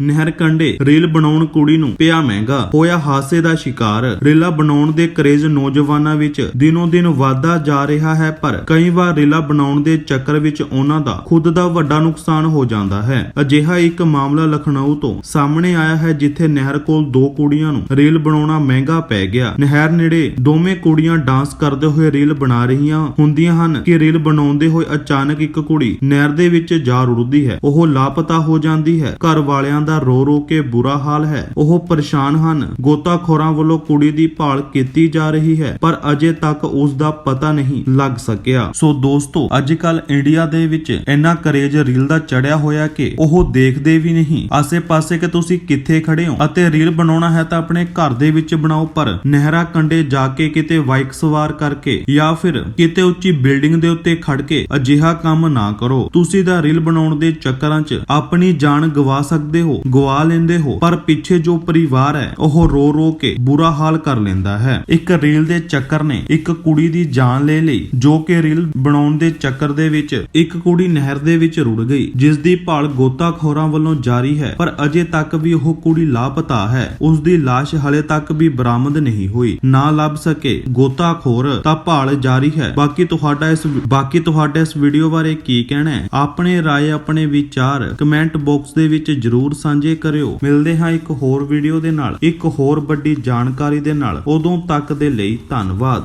ਨਹਿਰ ਕੰਢੇ ਰੇਲ ਬਣਾਉਣ ਕੁੜੀ ਨੂੰ ਪਿਆ ਮਹਿੰਗਾ। ਹੋਇਆ ਹਾਸੇ ਦਾ ਸ਼ਿਕਾਰ। ਰੇਲਾ ਬਣਾਉਣ ਦੇ ਕਰੇਜ਼ ਨੌਜਵਾਨਾਂ ਵਿੱਚ ਦਿਨੋ ਦਿਨ ਵਾਧਾ ਜਾ ਰਿਹਾ ਹੈ, ਪਰ ਕਈ ਵਾਰ ਰੇਲਾ ਬਣਾਉਣ ਦੇ ਚੱਕਰ ਵਿੱਚ ਉਹਨਾਂ ਦਾ ਖੁਦ ਦਾ ਵੱਡਾ ਨੁਕਸਾਨ ਹੋ ਜਾਂਦਾ ਹੈ। ਅਜਿਹਾ ਇੱਕ ਮਾਮਲਾ ਲਖਨਊ ਤੋਂ ਸਾਹਮਣੇ ਆਇਆ ਹੈ, ਜਿੱਥੇ ਨਹਿਰ ਕੋਲ ਦੋ ਕੁੜੀਆਂ ਨੂੰ ਰੇਲ ਬਣਾਉਣਾ ਮਹਿੰਗਾ ਪੈ ਗਿਆ। ਨਹਿਰ ਨੇੜੇ ਦੋਵੇਂ ਕੁੜੀਆਂ ਡਾਂਸ ਕਰਦੇ ਹੋਏ ਰੇਲ ਬਣਾ ਰਹੀਆਂ ਹੁੰਦੀਆਂ ਹਨ ਕਿ ਰੇਲ ਬਣਾਉਂਦੇ ਹੋਏ ਅਚਾਨਕ ਇੱਕ ਕੁੜੀ ਨਹਿਰ ਦੇ ਵਿੱਚ ਜਾ ਰੁੜਦੀ ਹੈ। ਉਹ ਲਾਪਤਾ ਹੋ ਜਾਂਦੀ ਹੈ। ਘਰ ਵਾਲਿਆਂ ਦਾ ਰੋ ਰੋ ਕੇ ਬੁਰਾ ਹਾਲ ਹੈ। ਉਹ ਪਰੇਸ਼ਾਨ ਹਨ। ਗੋਤਾਖੋਰਾਂ ਵੱਲੋਂ ਕੁੜੀ ਦੀ ਭਾਲ ਕੀਤੀ ਜਾ ਰਹੀ ਹੈ, ਪਰ ਅਜੇ ਤੱਕ ਉਸ ਦਾ ਪਤਾ ਨਹੀਂ ਲੱਗ ਸਕਿਆ। ਸੋ ਦੋਸਤੋ ਅੱਜ ਕੱਲ ਇੰਡੀਆ ਦੇ ਵਿੱਚ ਇੰਨਾ ਕਰੇਜ ਰੀਲ ਦਾ ਚੜਿਆ ਹੋਇਆ ਕਿ ਉਹ ਦੇਖਦੇ ਵੀ ਨਹੀਂ। ਆਸੇ-ਪਾਸੇ ਕਿ ਤੁਸੀਂ ਕਿੱਥੇ ਖੜੇ ਹੋ ਅਤੇ ਰੀਲ ਬਣਾਉਣਾ ਹੈ ਤਾਂ ਆਪਣੇ ਘਰ ਦੇ ਵਿੱਚ ਬਣਾਓ, ਪਰ ਨਹਿਰਾ ਕੰਡੇ ਜਾ ਕੇ ਕਿਤੇ ਬਾਈਕ ਸਵਾਰ ਕਰਕੇ ਜਾਂ ਫਿਰ ਕਿਤੇ ਉੱਚੀ ਬਿਲਡਿੰਗ ਦੇ ਉੱਤੇ ਖੜ ਕੇ ਅਜਿਹਾ ਕੰਮ ਨਾ ਕਰੋ। ਤੁਸੀਂ ਦਾ ਰੀਲ ਬਣਾਉਣ ਦੇ ਚੱਕਰਾਂ 'ਚ ਆਪਣੀ ਜਾਨ ਗਵਾ ਸਕਦੇ ਹੋ। ਗਵਾ ਲੈਂਦੇ ਹੋ। ਪਰ ਪਿੱਛੇ ਜੋ ਪਰਿਵਾਰ ਹੈ, ਉਹ ਰੋ ਰੋ ਕੇ ਬੁਰਾ ਹਾਲ ਕਰ ਲੈਂਦਾ ਹੈ। ਇੱਕ ਰੀਲ ਦੇ ਚੱਕਰ ਨੇ ਇੱਕ ਕੁੜੀ ਦੀ ਜਾਨ ਲੈ ਲਈ, ਜੋ ਕਿ ਰੀਲ ਬਣਾਉਣ ਦੇ ਚੱਕਰ ਦੇ ਵਿੱਚ ਇੱਕ ਕੁੜੀ ਨਹਿਰ ਦੇ ਵਿੱਚ ਰੁੜ ਗਈ, ਜਿਸ ਦੀ ਭਾਲ ਗੋਤਾਖੋਰਾਂ ਵੱਲੋਂ ਜਾਰੀ ਹੈ। ਪਰ ਅਜੇ ਤੱਕ ਵੀ ਉਹ ਕੁੜੀ ਲਾਪਤਾ ਹੈ। ਉਸ ਦੀ ਲਾਸ਼ ਹਲੇ ਤੱਕ ਵੀ ਬਰਾਮਦ ਨਹੀਂ ਹੋਈ। ਨਾ ਲੱਭ ਸਕੇ ਗੋਤਾਖੋਰ, ਤਾਂ ਭਾਲ ਜਾਰੀ ਹੈ। ਬਾਕੀ ਤੁਹਾਡਾ ਇਸ ਬਾਕੀ ਤੁਹਾਡਾ ਇਸ ਵੀਡੀਓ ਬਾਰੇ ਕੀ ਕਹਿਣਾ ਹੈ? ਆਪਣੇ ਰਾਏ, ਆਪਣੇ ਵਿਚਾਰ ਕਮੈਂਟ ਬਾਕਸ ਦੇ ਵਿੱਚ ਜਰੂਰ ਸਾਂਝੇ ਕਰਿਓ। ਮਿਲਦੇ ਹਾਂ ਇੱਕ ਹੋਰ ਵੀਡੀਓ ਦੇ ਨਾਲ। ਇੱਕ ਹੋਰ ਵੱਡੀ ਜਾਣਕਾਰੀ ਦੇ ਨਾਲ। ਉਦੋਂ ਤੱਕ ਦੇ ਲਈ ਧੰਨਵਾਦ।